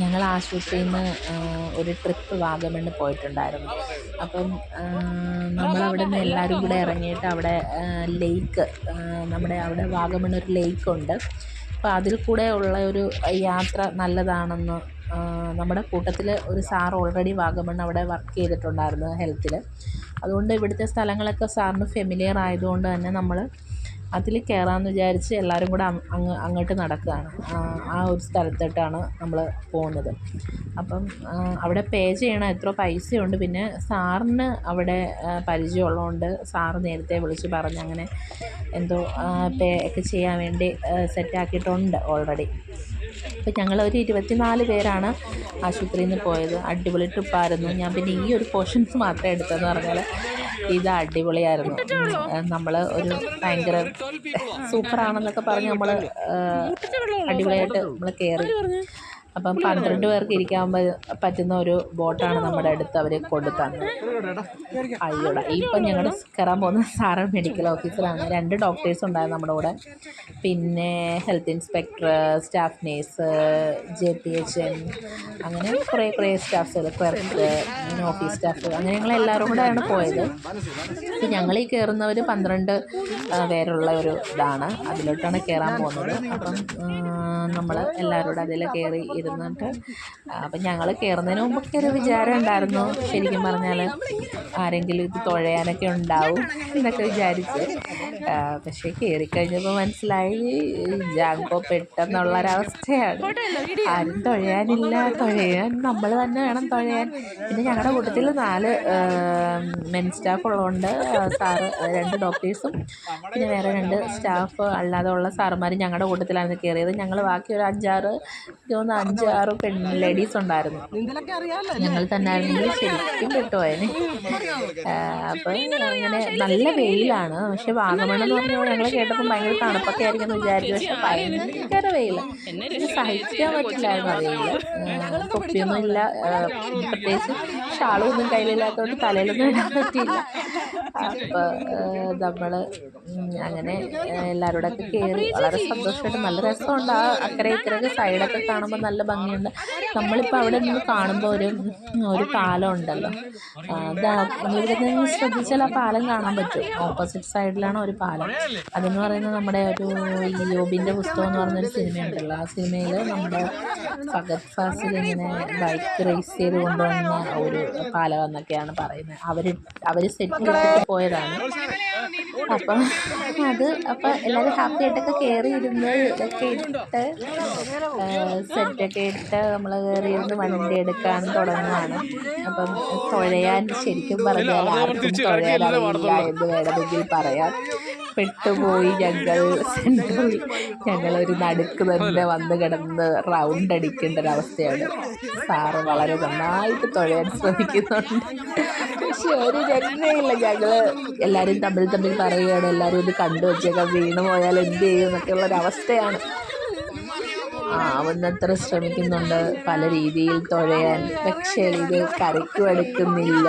ഞങ്ങൾ ആശുപത്രിയിൽ നിന്ന് ഒരു ട്രിപ്പ് വാഗമണ്ണ് പോയിട്ടുണ്ടായിരുന്നു. അപ്പം നമ്മളവിടെ നിന്ന് എല്ലാവരും കൂടെ ഇറങ്ങിയിട്ട് അവിടെ ലേക്ക് നമ്മുടെ അവിടെ വാഗമൺ ഒരു ലേക്കുണ്ട്. അപ്പോൾ അതിൽ കൂടെ ഉള്ള ഒരു യാത്ര നല്ലതാണെന്ന് നമ്മുടെ കൂട്ടത്തിൽ ഒരു സാർ ഓൾറെഡി വാഗമൺ അവിടെ വർക്ക് ചെയ്തിട്ടുണ്ടായിരുന്നു ഹെൽത്തിൽ അതുകൊണ്ട് ഇവിടുത്തെ സ്ഥലങ്ങളൊക്കെ സാറിന് ഫെമിലിയർ ആയതുകൊണ്ട് തന്നെ നമ്മൾ അതിൽ കയറാമെന്ന് വിചാരിച്ച് എല്ലാവരും കൂടെ അങ്ങ് അങ്ങോട്ട് നടക്കുകയാണ്. ആ ഒരു സ്ഥലത്തോട്ടാണ് നമ്മൾ പോകുന്നത്. അപ്പം അവിടെ പേ ചെയ്യണം എത്ര പൈസയുണ്ട്. പിന്നെ സാറിന് അവിടെ പരിചയമുള്ളതുകൊണ്ട് സാറ് നേരത്തെ വിളിച്ച് പറഞ്ഞ് അങ്ങനെ എന്തോ പേ ഒക്കെ ചെയ്യാൻ വേണ്ടി സെറ്റാക്കിയിട്ടുണ്ട് ഓൾറെഡി അപ്പം ഒരു ഇരുപത്തിനാല് പേരാണ് ആശുപത്രിയിൽ നിന്ന് പോയത്. അടിപൊളി ട്രിപ്പായിരുന്നു ഞാൻ പിന്നെ ഈ ഒരു പോർഷൻസ് മാത്രമേ എടുത്തതെന്ന് പറഞ്ഞാൽ ഇത് അടിപൊളിയായിരുന്നു. നമ്മൾ ഒരു ഭയങ്കര സൂപ്പറാണെന്നൊക്കെ പറഞ്ഞ് നമ്മൾ അടിപൊളിയായിട്ട് നമ്മൾ കയറി അപ്പം പന്ത്രണ്ട് പേർക്ക് ഇരിക്കാൻ പറ്റുന്ന ഒരു ബോട്ടാണ് നമ്മുടെ അടുത്ത് അവർ കൊണ്ടു തന്നത്. അയ്യോടാ ഇപ്പം ഞങ്ങൾ കയറാൻ പോകുന്ന സാറ് മെഡിക്കൽ ഓഫീസറാണ് രണ്ട് ഡോക്ടേഴ്സ് ഉണ്ടായിരുന്നു നമ്മുടെ കൂടെ. പിന്നെ health inspector staff nurse J P H N അങ്ങനെ കുറേ കുറേ സ്റ്റാഫ്സുകൾ ക്ലർക്ക് ഓഫീസ് സ്റ്റാഫ് അങ്ങനെ ഞങ്ങൾ എല്ലാവരും കൂടെയാണ് പോയത്. അപ്പം ഞങ്ങൾ ഈ കയറുന്നവർ പന്ത്രണ്ട് പേരുള്ള ഒരു ഇതാണ്. അതിലോട്ടാണ് കയറാൻ പോകുന്നത്. അപ്പം നമ്മൾ എല്ലാവരും കൂടെ അതിൽ കയറി ഇരുന്നിട്ട് അപ്പം ഞങ്ങൾ കയറുന്നതിന് മുമ്പൊക്കെ ഒരു വിചാരം ഉണ്ടായിരുന്നു. ശരിക്കും പറഞ്ഞാൽ ആരെങ്കിലും ഇത് തുഴയാനൊക്കെ ഉണ്ടാവും എന്നൊക്കെ വിചാരിച്ച്. പക്ഷേ കയറിക്കഴിഞ്ഞപ്പോൾ മനസ്സിലായി ജാങ്കോ പെട്ടെന്നുള്ളൊരവസ്ഥയാണ്. ആരും തുഴയാനില്ല തുഴയാൻ നമ്മൾ തന്നെ വേണം തുഴയാൻ. പിന്നെ ഞങ്ങളുടെ കൂട്ടത്തിൽ നാല് മെൻ സ്റ്റാഫ് ഉള്ളതുകൊണ്ട് സാറ് രണ്ട് ഡോക്ടേഴ്സും പിന്നെ വേറെ രണ്ട് സ്റ്റാഫ് അല്ലാതെ ഉള്ള സാറുമാരും ഞങ്ങളുടെ കൂട്ടത്തിലാണ് കയറിയത് ഞങ്ങൾ ബാക്കി ഒരു അഞ്ചാറ് തോന്നുന്നു അഞ്ചാറ് പെൺ ലേഡീസ് ഉണ്ടായിരുന്നു. ഞങ്ങൾ തന്നെ ആയിരുന്നെങ്കിൽ ശരിക്കും കിട്ടുമായിരുന്നു അപ്പം അങ്ങനെ നല്ല വെയിലാണ്. പക്ഷെ വാഗമൺ എന്ന് പറഞ്ഞാൽ ഞങ്ങൾ കേട്ടപ്പോൾ ഭയങ്കര തണുപ്പൊക്കെ ആയിരിക്കും എന്ന് വിചാരിച്ചു. പക്ഷെ ഭയങ്കര വെയിൽ സഹിക്കാൻ പറ്റില്ലായിരുന്നു ആ വെയിൽ തൊപ്പിയൊന്നും ഇല്ല. പ്രത്യേകിച്ച് ഷാളൊന്നും കയ്യിലില്ലാത്തതുകൊണ്ട് തലയിലൊന്നും ഇടാൻ പറ്റിയില്ല. അപ്പോൾ നമ്മൾ അങ്ങനെ എല്ലാവരോടൊക്കെ കയറി വളരെ സന്തോഷമായിട്ട് നല്ല രസമുണ്ട്. ആ അക്കരെ ഇക്കരയൊക്കെ സൈഡൊക്കെ കാണുമ്പോൾ നല്ല ഭംഗിയുണ്ട്. നമ്മളിപ്പോൾ അവിടെ നിന്ന് കാണുമ്പോൾ ഒരു ഒരു പാലം ഉണ്ടല്ലോ. ഇവിടെ നിന്ന് ശ്രദ്ധിച്ചാൽ ആ പാലം കാണാൻ പറ്റും. ഓപ്പോസിറ്റ് സൈഡിലാണ് ഒരു പാലം. അതെന്ന് പറയുന്നത് നമ്മുടെ ഒരു യോബിന്റെ പുസ്തകം എന്ന് പറഞ്ഞൊരു സിനിമയുണ്ടല്ലോ. ആ സിനിമയിൽ നമ്മുടെ ഫഗത് ഫാസിൽ ഇങ്ങനെ ബൈക്ക് റേസ് ചെയ്ത് കൊണ്ടുവന്ന ഒരു പാലം എന്നൊക്കെയാണ് പറയുന്നത്. അവർ അവർ സെറ്റ് പോയതാണ്. അപ്പം അത് അപ്പം എല്ലാവരും ഹാപ്പി ആയിട്ടൊക്കെ കയറി ഇരുന്ന് ഇതൊക്കെ ഇട്ട് സെറ്റൊക്കെ ഇട്ട് നമ്മൾ കയറി ഇരുന്ന് വണ്ടി എടുക്കാൻ തുടങ്ങുകയാണ് അപ്പം തുഴയാൻ ശരിക്കും പറഞ്ഞാൽ ആർക്കും തുഴയാൻ അറിയില്ല എന്ന് വേണമെങ്കിൽ പറയാം. പെട്ടുപോയി ഞങ്ങൾ ഞങ്ങൾ ഞങ്ങളൊരു നടുക്ക് തന്നെ വന്ന് കിടന്ന് റൗണ്ട് അടിക്കേണ്ട ഒരവസ്ഥയാണ് സാറ് വളരെ നന്നായിട്ട് തുഴയാൻ ശ്രമിക്കുന്നുണ്ട്. പക്ഷെ ഒരു രക്ഷയില്ല ഞങ്ങൾ എല്ലാവരും തമ്മിൽ തമ്മിൽ പറയുകയാണ്. എല്ലാവരും ഇത് കണ്ടു വെച്ചേക്കാം വീണ് പോയാൽ എന്ത് ചെയ്യും എന്നൊക്കെയുള്ള ഒരവസ്ഥയാണ് ആവുന്നത്ര ശ്രമിക്കുന്നുണ്ട്. പല രീതിയിൽ തുഴയാൻ പക്ഷേ ഇത് കരയ്ക്കും എടുക്കുന്നില്ല.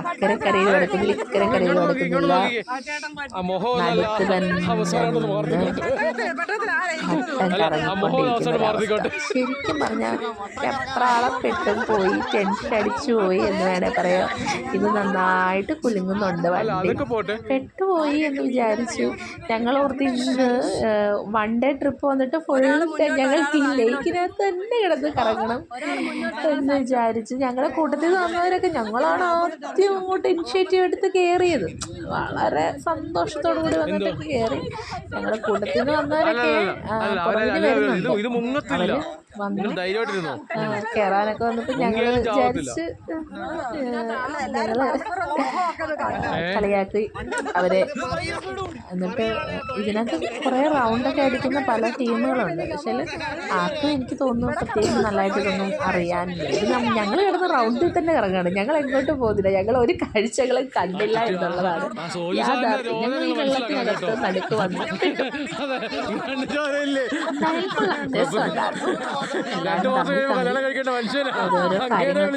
അക്കരെ കരയിലും എടുക്കുന്നില്ല. ഇക്കരെ കരയിലും എടുക്കുന്നില്ല നടുത്ത് തന്നെ ശരിക്കും പറഞ്ഞാൽ എത്രാളപ്പെട്ടും പോയി ടെൻഷൻ അടിച്ചു പോയി എന്ന് വേണേ പറയാം. ഇത് നന്നായിട്ട് കുലുങ്ങുന്നുണ്ട് വണ്ടി. പെട്ടുപോയി എന്ന് വിചാരിച്ചു. ഞങ്ങൾ ഓർത്ത് ഇന്ന് വൺ ഡേ ട്രിപ്പ് വന്നിട്ട് ഫുൾ ഞങ്ങൾക്ക് ഈ ലേക്കിനകത്ത് തന്നെ കിടന്ന് കറങ്ങണം എന്ന് വിചാരിച്ച് ഞങ്ങളെ കൂട്ടത്തിൽ വന്നവരൊക്കെ ഞങ്ങളാണ് ആദ്യം അങ്ങോട്ട് ഇനിഷ്യേറ്റീവ് എടുത്ത് കയറിയത് വളരെ സന്തോഷത്തോടു കൂടി വന്നിട്ട് കയറി ഞങ്ങളുടെ കൂട്ടത്തിൽ നിന്ന് വന്നവരൊക്കെ വരുന്നുണ്ട്. അവർ വന്ന് കേറാനൊക്കെ വന്നപ്പോൾ ഞങ്ങൾ വിചാരിച്ച് ഞങ്ങൾ കളിയാക്കി അവരെ എന്നിട്ട് ഇതിനകത്ത് കുറേ റൗണ്ടൊക്കെ അടിക്കുന്ന പല ടീമുകളുണ്ട് പക്ഷേ ആർക്കും എനിക്ക് തോന്നുന്നു പ്രത്യേകിച്ച് നല്ലതായിട്ട് ഇതൊന്നും അറിയാനില്ല. ഇത് ഞങ്ങൾ കിടന്ന് റൗണ്ടിൽ തന്നെ ഇറങ്ങുകയാണ് ഞങ്ങൾ എങ്ങോട്ട് പോകുന്നില്ല ഞങ്ങൾ ഒരു കാഴ്ചകളും കണ്ടില്ല എന്നുള്ളതാണ്. യാഥാർത്ഥ്യം. ഞങ്ങൾ ഈ വെള്ളത്തിനകത്ത് നടുക്ക് വന്നു രസമുണ്ടായിരുന്നു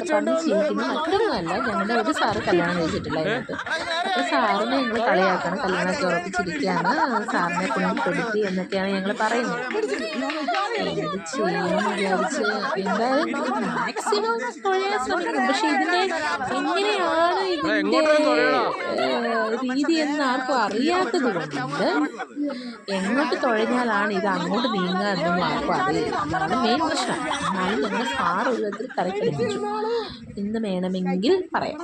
പറഞ്ഞ് ചിരിക്കുന്നു മറ്റൊന്നുമല്ല ഞങ്ങളുടെ ഒരു സാറ് കല്യാണം കഴിച്ചിട്ടില്ല അതിനകത്ത്. അപ്പോൾ സാറിനെ ഞങ്ങൾ കളിയാക്കണം കല്യാണമൊക്കെ ഉറപ്പിച്ചിരിക്കുകയാണ് സാറിനെ കൊണ്ട് കൊടുത്തി എന്നൊക്കെയാണ് ഞങ്ങൾ പറയുന്നത്. എന്ത് ചെയ്യുമെന്ന് വിചാരിച്ച് എന്തായാലും മാക്സിമം തുഴയാൻ ശ്രമിക്കും പക്ഷെ ഇതിനെ എങ്ങനെയാണ് ഇതിന്റെ രീതി എന്ന് ആർക്കും അറിയാത്തത് കൊണ്ട് എങ്ങോട്ട് തുഴഞ്ഞാലാണ് ഇത് അങ്ങോട്ട് നീങ്ങുക എന്നൊന്നും ആർക്കും അറിയില്ല. അതാണ് മെയിൻ പ്രശ്നം. എന്നാലും ഞങ്ങൾ സാറ് ഒരു വിധത്തിൽ കരക്കടിപ്പിച്ചു എന്ന് വേണമെങ്കിൽ പറയാം.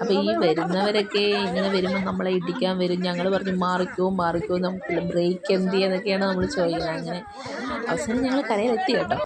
അപ്പോൾ ഈ വരുന്നവരൊക്കെ ഇങ്ങനെ വരുമ്പോൾ നമ്മളെ ഇടിക്കാൻ വരും. ഞങ്ങൾ പറഞ്ഞു മാറിക്കോ മാറിക്കോ നമുക്ക് ബ്രേക്ക് എന്ത് ചെയ്യാന്നൊക്കെയാണ് നമ്മൾ ചോദിക്കുന്നത്. അങ്ങനെ അവസാനം ഞങ്ങൾ കരയിലെത്തി കേട്ടോ.